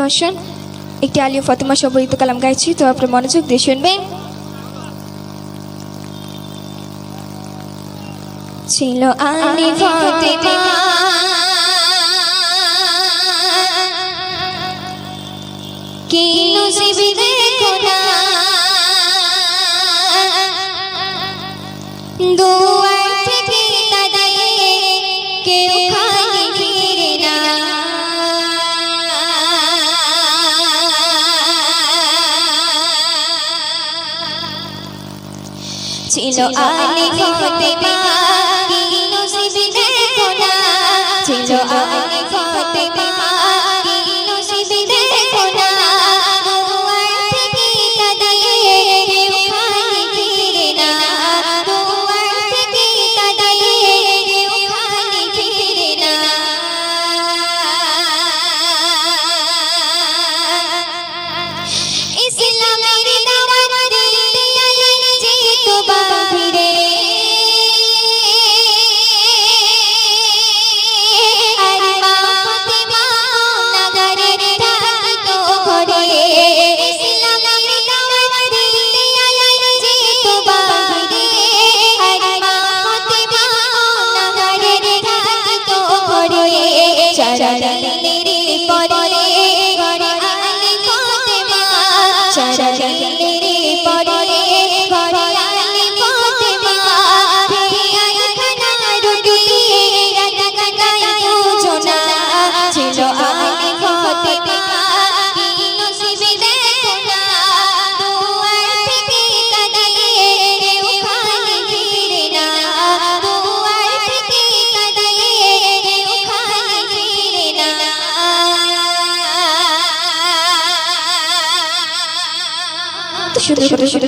দর্শন। একটি আলিও ফতেমা সম্পর্কিত কালাম গাইছি, তো আপনার মনোযোগ দিয়ে শুনবেন। ছিল আলি ফতেমা। কি ছিল আলিম হতে বাকি নসিব দেখো না ছিল আলিম শুনতে শুনতে শুনতে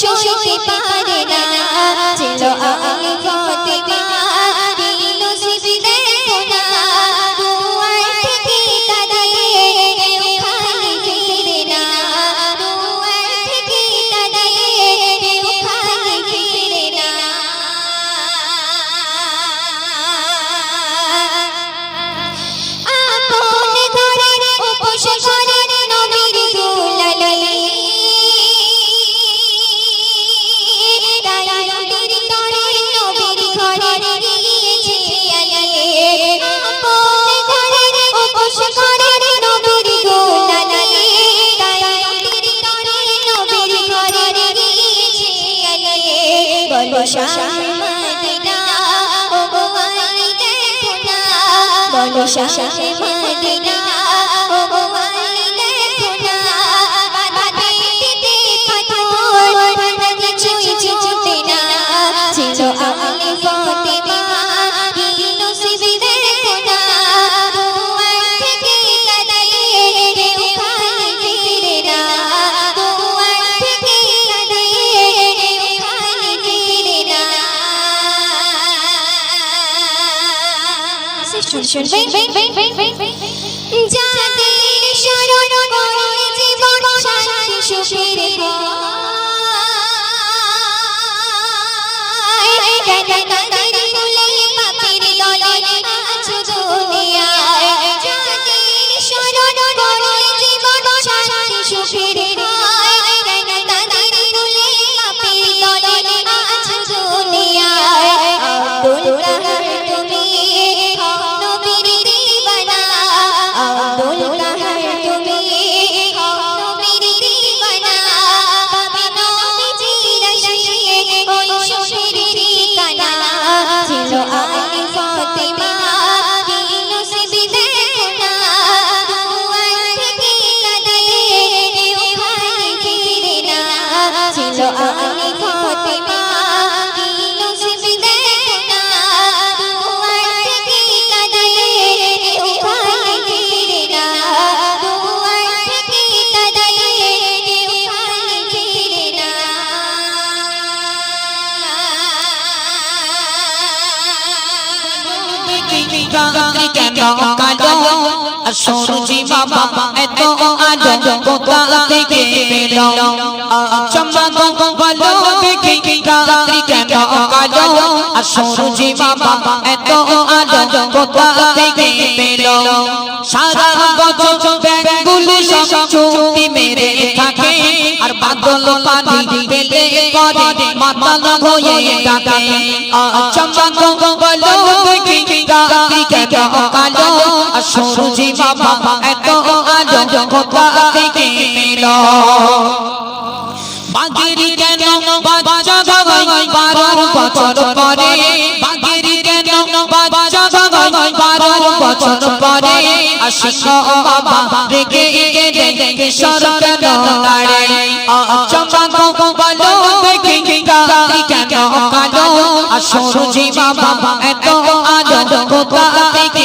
修一。小小小小小 যাদের শরণ করে জীবন শান্তি সুখের গান কালো সরুজি বাবা এত আলো কোথা থেকে পেল চমক বলো দেখি রাত্রি কেন কালো সরুজি বাবা এত আলো কোথা থেকে পেল সারা বছর ব্যাগুলি সব চুক্তি মেরে থাকে আর বাদল পানি পেলে করে মাতাল হয়ে ডাকে চমক বলো দেখি রাত্রি কেন কালো সরুজি বাবা এত আলো কোথা থেকে পেল বাগেরি কেন বাচ্চা ভাই বারো বছর পরে বাগেরি কেন বাচ্চা ভাই বারো বছর পরে আশিক বাবা রেগে কিশোর কেন লাড়ে চমক বলো দেখি রাত্রি কেন কালো আর সরুজি বাবা এত আলো কোথা থেকে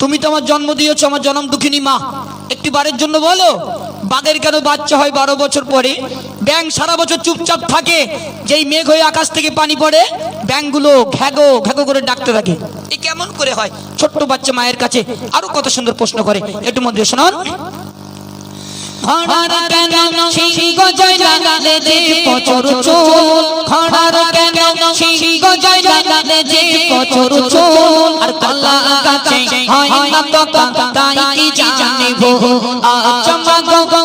তুমি তো আমার জন্ম দিয়েছ, আমার জন্ম দুঃখিনী মা। একটি বারের জন্য বলো, বাঘের কেন বাচ্চা হয় বারো বছর পরে? ব্যাং সারা বছর চুপচাপ থাকে, যেই মেঘ হয়ে আকাশ থেকে পানি পড়ে ব্যাংগুলো ঘ্যাগো ঘ্যাগো করে ডাকতে থাকে। এ কেমন করে হয়? ছোট্ট বাচ্চা মায়ের কাছে আরও কত সুন্দর প্রশ্ন করে। একটু মধ্যে শোনান। খড়ার কেন সিংহ জয় লাগালে যে পচর চোল খড়ার কেন সিংহ জয় লাগালে যে পচর তাই কি জানিব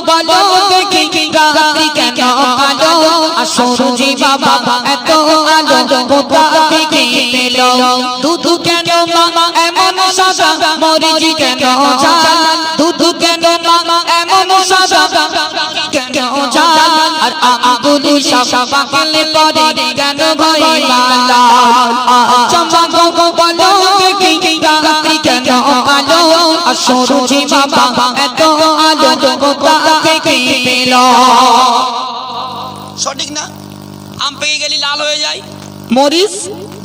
বলো দেখি রাত্রি কেন কালো? আর বাবা, এত আলো কোথা থেকে পেল। দুধ কেন মা, এমন সাদা মরিজি কেন ঝাল? দুধ কেন মা, এমন সাদা কেন ঝাল? আর আগুলি সব পাকলে পরে কেন ভয় লালা চমক আর সরুজি বাবা এত আলো কোথা থেকে পেল? সঠিক না? আম পেয়ে গেলি লাল হয়ে যায় মরিচ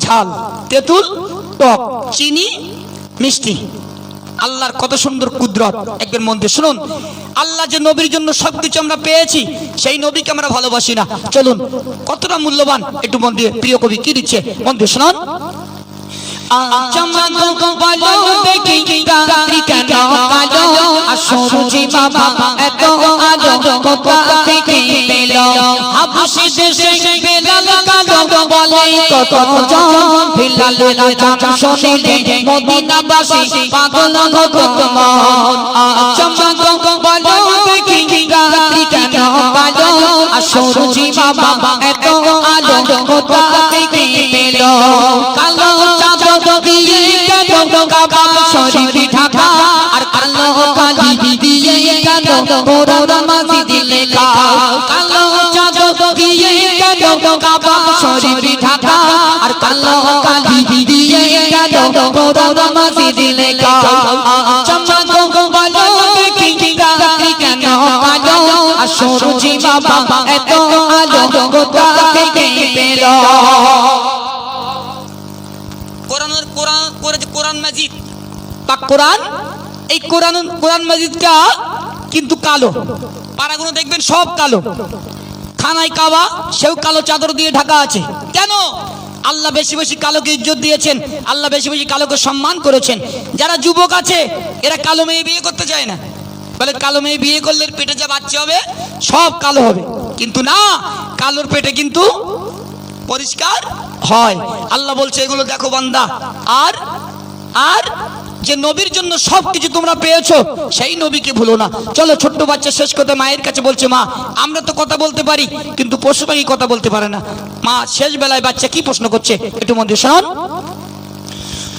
ঝাল তেঁতুল টক চিনি মিষ্টি। আল্লাহর কত সুন্দর কুদরত। একবার মন দিয়ে শুনুন। আল্লাহ যে নবীর জন্য সবকিছু আমরা পেয়েছি সেই নবীকে আমরা ভালোবাসি না। চলুন কতটা মূল্যবান একটু মন দিয়ে প্রিয় কবি কি দিচ্ছে? মন দিয়ে শুনুন। চমক বলো দেখি সরুজি বাবা, এত আলো কোথা থেকে পেল। হাবুসি দেশে বেলাল কালো বলে, কত জন বেলাল নাম শুনিলে মদিনাবাসী পাগল কত মন চমক বলো দেখি, রাত্রি কেন আর সরুজি বাবা, এত আলো কোথা থেকে পেল। কেন কোরআন মাঝি লেখা কালো চাঁদ দিয়ে কেন কাবা শরীর ঢাকা আর কালো কালি দিয়ে কেন কোরআন কোরআন কোরআন এই মাজিদটা কিন্তু কালো। পাড়াগুলো দেখবেন সব কালো। খানায় কাওয়া, সেও কালো চাদর দিয়ে ঢাকা আছে। কেন? আল্লাহ বেশি বেশি কালোকে ইজ্জত দিয়েছেন, আল্লাহ বেশি বেশি কালোকে সম্মান করেছেন। যারা যুবক আছে, এরা কালো মেয়ে বিয়ে করতে চায় না। বলে কালো মেয়ে বিয়ে করলে পেটে যা বাচ্চা হবে, সব কালো হবে। কিন্তু না, কালোর পেটে কিন্তু পরিষ্কার হয়। আল্লাহ বলছে, এগুলো দেখো বান্দা। আর আর যে নবীর জন্য সব কিছু তোমরা পেয়েছ, সেই নবীকে ভুলো না। চলো ছোট্ট বাচ্চা শেষ কথা মায়ের কাছে বলছে, মা, আমরা তো কথা বলতে পারি, কিন্তু পশু পাখি কথা বলতে পারে না। মা শেষ বেলায় বাচ্চা কি প্রশ্ন করছে? একটু মধ্যে শোনান।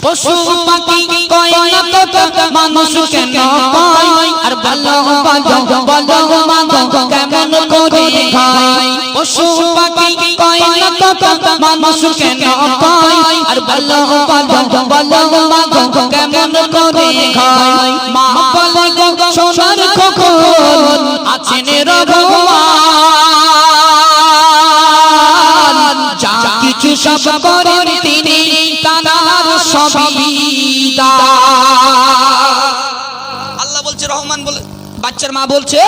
পশু পাখি কয় না কত মানুষ কেন কয় আর ভালো ভালো ভালো মাগো কেমন করে খায় পশু পাখি কয় না কত মানুষ কেন কয় আর ভালো ভালো ভালো মাগো কেমন করে খায় মা বলে গো সোনার খোকন আছেন রব বলছে,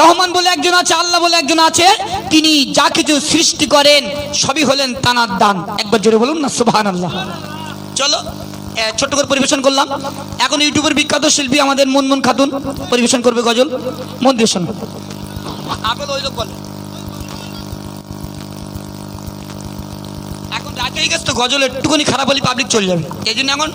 রহমান বলে একজন আছে, আল্লাহ বলে একজন আছে, তিনি যা কিছু সৃষ্টি করেন, সবই হলেন তানার দান। একবার জোরে বলুন না সুবহান আল্লাহ চলো ছোট্ট করে পরিবেশন করলাম। এখন ইউটিউবের বিখ্যাত শিল্পী আমাদের মুনমুন খাতুন। পরিবেশন করবে গজল। মন দিয়ে শোনো। আপেল ওই লোক বলে। এখন রাত গেছে তো গজল, একটুখানি খারাপ হলে পাবলিক চলে যাবে। এই জন্য এখন